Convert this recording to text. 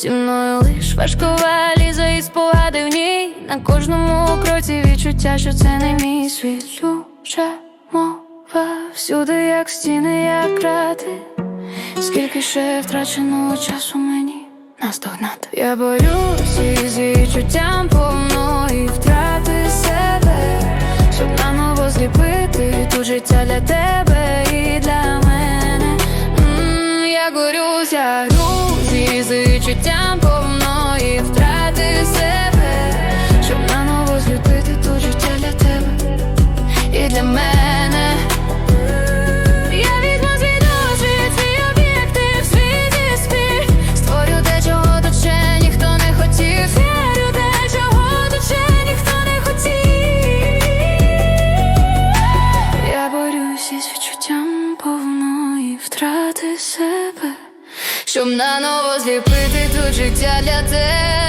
Зі мною лиш важкова ліза і спогади в ній. На кожному кроці відчуття, що це не мій світ. Люча мова всюди, як стіни, як крати Скільки ще втраченого часу мені наздогнати? Я борюся із відчуттям повної втрати себе. Щоб наново зліпити тут життя для тебе і для мене. М, Я горюсь, я грузі з відчуттям повної втрати себе. Щоб наново зліпити тут життя для тебе і для мене. Я візьму свій досвід, свій об'єктив, свій зіспір Створю те, чого тут ніхто не хотів. Вірю те, чого тут ніхто не хотів. Я борюсь із відчуттям повної втрати себе Щоб наново зліпити тут життя для тебе